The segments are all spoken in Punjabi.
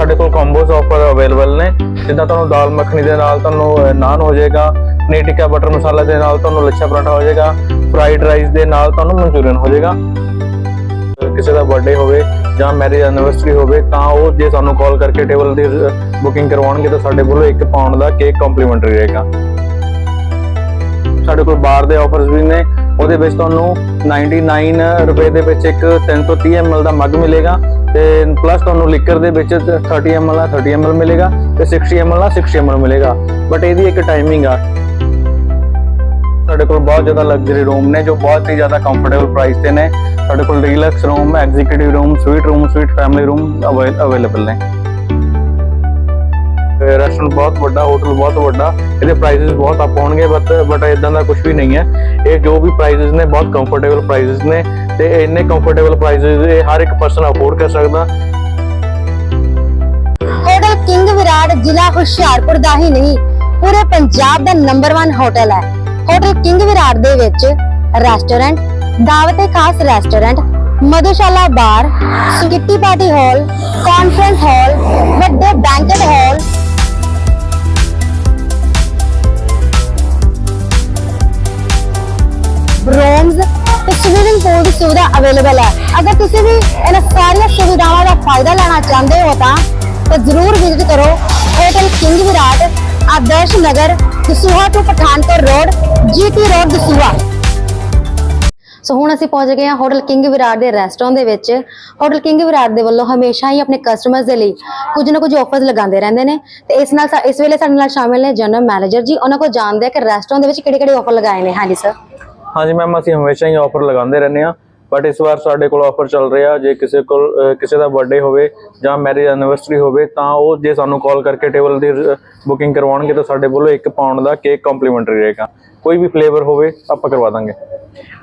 ਸਾਡੇ ਕੋਲ ਕੰਬੋਸ ਆਫਰ ਅਵੇਲੇਬਲ ਨੇ। ਜਿੱਦਾਂ ਤੁਹਾਨੂੰ ਦਾਲ ਮੱਖਣੀ ਦੇ ਨਾਲ ਤੁਹਾਨੂੰ ਨਾਨ ਹੋ ਜਾਏਗਾ। ਪਨੀਰ ਟਿੱਕਾ ਬਟਰ ਮਸਾਲਾ ਦੇ ਨਾਲ ਤੁਹਾਨੂੰ ਲੱਛਾ ਪਰਾਠਾ ਹੋ ਜਾਏਗਾ। ਫਰਾਈਡ ਰਾਈਸ ਦੇ ਨਾਲ ਤੁਹਾਨੂੰ ਮਨਚੂਰੀਅਨ ਹੋ ਜਾਏਗਾ। ਕਿਸੇ ਦਾ ਬਰਥਡੇ ਹੋਵੇ ਜਾਂ ਮੈਰਿਜ ਐਨਿਵਰਸਰੀ ਹੋਵੇ, ਤਾਂ ਉਹ ਜੇ ਸਾਨੂੰ ਕਾਲ ਕਰਕੇ ਟੇਬਲ ਦੀ ਬੁਕਿੰਗ ਕਰਵਾਉਣਗੇ, ਤਾਂ ਸਾਡੇ ਵੱਲੋਂ 1 ਪਾਉਂਡ ਦਾ ਕੇਕ ਕੰਪਲੀਮੈਂਟਰੀ ਰਹੇਗਾ। ਸਾਡੇ ਕੋਲ ਬਾਰ ਦੇ ਆਫਰਸ ਵੀ ਨੇ। ਉਹਦੇ ਵਿੱਚ ਤੁਹਾਨੂੰ 99 ਰੁਪਏ ਦੇ ਵਿੱਚ ਇੱਕ 330 ml ਦਾ ਮੱਗ ਮਿਲੇਗਾ ਤੇ ਪਲੱਸ ਤੁਹਾਨੂੰ ਲਿਕਰ ਦੇ ਵਿੱਚ 30 ml ਦਾ 30 ml ਮਿਲੇਗਾ ਤੇ 60 ml ਦਾ 60 ml ਮਿਲੇਗਾ। ਬਟ ਇਹਦੀ ਇੱਕ ਟਾਈਮਿੰਗ ਆ। ਸਾਡੇ ਕੋਲ ਬਹੁਤ ਜ਼ਿਆਦਾ ਲਗਜ਼ਰੀ ਰੂਮ ਨੇ ਜੋ ਬਹੁਤ ਹੀ ਜ਼ਿਆਦਾ ਕੰਫਰਟੇਬਲ ਪ੍ਰਾਈਸ ਤੇ ਨੇ। ਸਾਡੇ ਕੋਲ deluxe room executive room suite room suite family room available ਨੇ। ਰੈਸਟੋਰੈਂਟ ਬਹੁਤ ਵੱਡਾ ਹੋਟਲ ਬਹੁਤ ਵੱਡਾ, ਇਹਦੇ ਪ੍ਰਾਈਸਸ ਬਹੁਤ ਅਪ ਹੋਣਗੇ ਬਟ ਬਟ ਇਦਾਂ ਦਾ ਕੁਝ ਵੀ ਨਹੀਂ ਹੈ। ਇਹ ਜੋ ਵੀ ਪ੍ਰਾਈਸਸ ਨੇ, ਬਹੁਤ ਕੰਫਰਟੇਬਲ ਪ੍ਰਾਈਸਸ ਨੇ, ਤੇ ਇੰਨੇ ਕੰਫਰਟੇਬਲ ਪ੍ਰਾਈਸਸ ਇਹ ਹਰ ਇੱਕ ਪਰਸਨ ਅਫੋਰਡ ਕਰ ਸਕਦਾ। ਹੋਟਲ ਕਿੰਗ ਵਿਰਾਟ ਜ਼ਿਲ੍ਹਾ ਹੁਸ਼ਿਆਰਪੁਰ ਦਾ ਹੀ ਨਹੀਂ, ਪੂਰੇ ਪੰਜਾਬ ਦਾ ਨੰਬਰ 1 ਹੋਟਲ ਹੈ। ਹੋਟਲ ਕਿੰਗ ਵਿਰਾਟ ਦੇ ਵਿੱਚ restaurant Dawate Khas restaurant Madhushala bar kitty party hall conference hall ਵੱਡੇ ਬੈਂਕਟ ਹਾਲ ਸੁਵਿਧਾ ਅਵੇਲੇਬਲ ਹੈ। ਅਗਰ ਤੁਸੀਂ ਵੀ ਇਹਨਾਂ ਸਾਰੀਆਂ ਸੁਵਿਧਾਵਾਂ ਦਾ ਫਾਇਦਾ ਲੈਣਾ ਚਾਹੁੰਦੇ ਹੋ ਤਾਂ ਤਾਂ ਜ਼ਰੂਰ ਵਿਜ਼ਿਟ ਕਰੋ ਹੋਟਲ ਕਿੰਗ ਵਿਰਾਟ ਆਦਰਸ਼ ਨਗਰ ਦਸੂਹਾ ਤੋਂ Pathankot road GT road Dasuya. So ਹੁਣ ਅਸੀਂ ਪਹੁੰਚ ਗਏ ਹਾਂ ਹੋਟਲ ਕਿੰਗ ਵਿਰਾਟ ਦੇ ਰੈਸਟੋਰੈਂਟ ਦੇ ਵਿੱਚ। ਹੋਟਲ ਕਿੰਗ ਵਿਰਾਟ ਦੇ ਵੱਲੋਂ ਹਮੇਸ਼ਾ ਹੀ ਆਪਣੇ ਕਸਟਮਰਸ ਦੇ ਲਈ ਕੁਝ ਨਾ ਕੁਝ ਆਫਰਸ ਲਗਾਉਂਦੇ ਰਹਿੰਦੇ ਨੇ। ਤੇ ਇਸ ਨਾਲ ਇਸ ਵੇਲੇ ਸਾਡੇ ਨਾਲ ਸ਼ਾਮਿਲ ਨੇ ਜਨਰਲ ਮੈਨੇਜਰ ਜੀ। ਉਹਨਾਂ ਕੋਲ ਜਾਣਦੇ ਆ ਕਿ ਰੈਸਟੋਰੈਂਟ ਦੇ ਵਿੱਚ ਕਿਹੜੇ ਕਿਹੜੇ ਆਫਰ ਲਗਾਏ ਨੇ। ਹਾਂਜੀ ਸਰ ਹਾਂਜੀ ਮੈਮ ਅਸੀਂ ਹਮੇਸ਼ਾ ਹੀ ਆਫਰ ਲਗਾਉਂਦੇ ਰਹਿੰਦੇ ਆ ਬਟ ਇਸ ਵਾਰ ਸਾਡੇ ਕੋਲ ਆਫਰ ਚੱਲ ਰਿਹਾ, ਜੇ ਕਿਸੇ ਕੋਲ ਕਿਸੇ ਦਾ ਬਰਥਡੇ ਹੋਵੇ ਜਾਂ ਮੈਰਿਜ ਐਨੀਵਰਸਰੀ ਹੋਵੇ, ਤਾਂ ਉਹ ਜੇ ਸਾਨੂੰ ਕਾਲ ਕਰਕੇ ਟੇਬਲ ਦੀ ਬੁਕਿੰਗ ਕਰਵਾਉਣਗੇ ਤਾਂ ਸਾਡੇ ਵੱਲੋਂ 1 ਪਾਉਂਡ ਦਾ ਕੇਕ ਕੰਪਲੀਮੈਂਟਰੀ ਰਹੇਗਾ। ਕੋਈ ਵੀ ਫਲੇਵਰ ਹੋਵੇ, ਆਪਾਂ ਕਰਵਾ ਦਾਂਗੇ।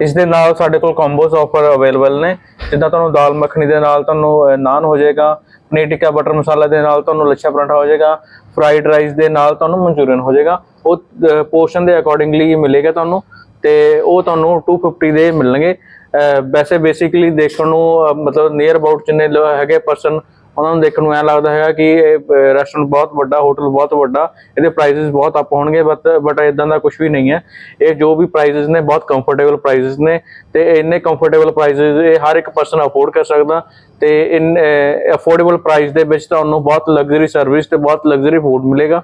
ਇਸ ਦੇ ਨਾਲ ਸਾਡੇ ਕੋਲ ਕੰਬੋਸ ਆਫਰ ਅਵੇਲੇਬਲ ਨੇ, ਜਿੱਦਾਂ ਤੁਹਾਨੂੰ ਦਾਲ ਮੱਖਣੀ ਦੇ ਨਾਲ ਤੁਹਾਨੂੰ ਨਾਨ ਹੋ ਜਾਏਗਾ, ਪਨੀਰ ਟਿੱਕਾ ਬਟਰ ਮਸਾਲਾ ਦੇ ਨਾਲ ਤੁਹਾਨੂੰ ਲੱਛਾ ਪਰਾਂਠਾ ਹੋ ਜਾਏਗਾ ਫਰਾਈਡ ਰਾਈਸ ਦੇ ਨਾਲ ਤੁਹਾਨੂੰ ਮਨਚੂਰੀਅਨ ਹੋ ਜਾਏਗਾ, ਉਹ ਪੋਰਸ਼ਨ ਦੇ ਅਕੋਰਡਿੰਗਲੀ ਮਿਲੇਗਾ ਤੁਹਾਨੂੰ। ਤੇ ਉਹ ਤੁਹਾਨੂੰ 250 ਦੇ ਮਿਲਣਗੇ। ਵੈਸੇ ਬੇਸਿਕਲੀ ਦੇਖਣ ਨੂੰ ਮਤਲਬ ਨੀਅਰ ਅਬਾਊਟ ਜਿੰਨੇ ਹੈਗੇ ਪਰਸਨ ਉਹਨਾਂ ਨੂੰ ਦੇਖਣ ਨੂੰ ਐ ਲੱਗਦਾ ਹੈਗਾ ਕਿ ਇਹ ਰੈਸਟੋਰੈਂਟ ਬਹੁਤ ਵੱਡਾ ਹੋਟਲ ਬਹੁਤ ਵੱਡਾ, ਇਹਦੇ ਪ੍ਰਾਈਸਸ ਬਹੁਤ ਅਪ ਹੋਣਗੇ ਬਟ ਬਟ ਇਦਾਂ ਦਾ ਕੁਝ ਵੀ ਨਹੀਂ ਹੈ। ਇਹ ਜੋ ਵੀ ਪ੍ਰਾਈਸਸ ਨੇ, ਬਹੁਤ ਕੰਫਰਟੇਬਲ ਪ੍ਰਾਈਸਸ ਨੇ, ਤੇ ਇੰਨੇ ਕੰਫਰਟੇਬਲ ਪ੍ਰਾਈਸਸ ਇਹ ਹਰ ਇੱਕ ਪਰਸਨ ਅਫੋਰਡ ਕਰ ਸਕਦਾ। ਤੇ ਇਨ ਅਫੋਰਡੇਬਲ ਪ੍ਰਾਈਸ ਦੇ ਵਿੱਚ ਤੁਹਾਨੂੰ ਬਹੁਤ ਲਗਜ਼ਰੀ ਸਰਵਿਸ ਤੇ ਬਹੁਤ ਲਗਜ਼ਰੀ ਫੂਡ ਮਿਲੇਗਾ।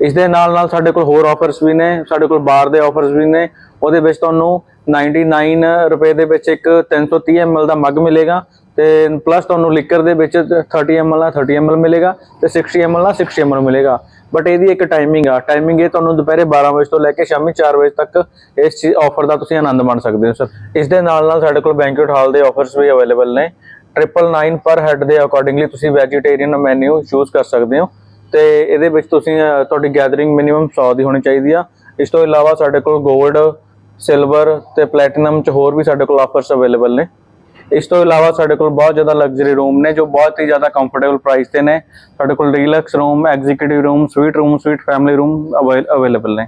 ਇਸ ਦੇ ਨਾਲ ਨਾਲ ਸਾਡੇ ਕੋਲ ਹੋਰ ਆਫਰਸ ਵੀ ਨੇ, ਸਾਡੇ ਕੋਲ ਬਾਰ ਦੇ ਆਫਰਸ ਵੀ ਨੇ ਉਹਦੇ ਵਿੱਚ ਤੁਹਾਨੂੰ 99 ਰੁਪਏ ਦੇ ਵਿੱਚ ਇੱਕ 330 ml ਦਾ ਮੱਗ ਮਿਲੇਗਾ ਤੇ ਪਲੱਸ ਤੁਹਾਨੂੰ ਲਿਕਰ ਦੇ ਵਿੱਚ 30 ml ਦਾ 30 ml ਮਿਲੇਗਾ ਤੇ 60 ml ਦਾ 60 ml ਮਿਲੇਗਾ। ਬਟ ਇਹਦੀ ਇੱਕ ਟਾਈਮਿੰਗ ਆ। ਟਾਈਮਿੰਗ ਇਹ ਤੁਹਾਨੂੰ ਦੁਪਹਿਰੇ 12 ਵਜੇ ਤੋਂ ਲੈ ਕੇ ਸ਼ਾਮੀ 4 ਵਜੇ ਤੱਕ ਇਸ ਆਫਰ ਦਾ ਤੁਸੀਂ ਆਨੰਦ ਮਾਣ ਸਕਦੇ ਹੋ ਸਰ ਇਸ ਦੇ ਨਾਲ ਨਾਲ ਸਾਡੇ ਕੋਲ ਬੈਂਕੁਏਟ ਹਾਲ ਦੇ ਆਫਰਸ ਵੀ ਅਵੇਲੇਬਲ ਨੇ। 999 ਪਰ ਹੈਡ ਦੇ ਅਕੋਰਡਿੰਗਲੀ ਤੁਸੀਂ ਵੈਜੀਟੇਰੀਅਨ ਮੈਨੂ ਚੂਜ਼ ਕਰ ਸਕਦੇ ਹੋ। ਤੇ ਇਹਦੇ ਵਿੱਚ ਤੁਸੀਂ ਤੁਹਾਡੀ ਗੈਦਰਿੰਗ ਮਿਨੀਮਮ 100 ਦੀ ਹੋਣੀ ਚਾਹੀਦੀ ਆ। ਇਸ ਤੋਂ ਇਲਾਵਾ ਸਾਡੇ ਕੋਲ 골ਡ ਸਿਲਵਰ ਤੇ ਪਲੈਟੀਨਮ ਚ ਹੋਰ ਵੀ ਸਾਡੇ ਕੋਲ ਆਫਰਸ ਅਵੇਲੇਬਲ ਨੇ। ਇਸ ਤੋਂ ਇਲਾਵਾ ਸਾਡੇ ਕੋਲ ਬਹੁਤ ਜ਼ਿਆਦਾ ਲਗਜ਼ਰੀ ਰੂਮ ਨੇ, ਜੋ ਬਹੁਤ ਹੀ ਜ਼ਿਆਦਾ ਕੰਫਰਟੇਬਲ ਪ੍ਰਾਈਸ ਤੇ ਨੇ। ਸਾਡੇ ਕੋਲ deluxe room executive room suite room suite family room available ਨੇ।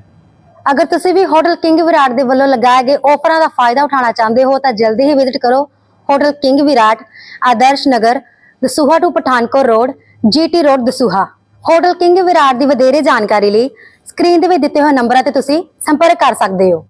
ਅਗਰ ਤੁਸੀਂ ਵੀ ਹੋਟਲ ਕਿੰਗ ਵਿਰਾਟ ਦੇ ਵੱਲੋਂ ਲਗਾਏ ਗਏ ਆਫਰਾਂ ਦਾ ਫਾਇਦਾ ਉਠਾਉਣਾ ਚਾਹੁੰਦੇ ਹੋ, ਤਾਂ ਜਲਦੀ ਹੀ ਵਿਜ਼ਿਟ ਕਰੋ hotel king Virat, Adarsh Nagar, Dasuya to Pathankot road GT road Dasuya. Hotel king Virat ਦੀ ਵਧੇਰੇ ਜਾਣਕਾਰੀ ਲਈ ਸਕਰੀਨ ਦੇ ਵਿੱਚ ਦਿੱਤੇ ਹੋਏ ਨੰਬਰਾਂ ਤੇ ਤੁਸੀਂ ਸੰਪਰਕ ਕਰ ਸਕਦੇ ਹੋ।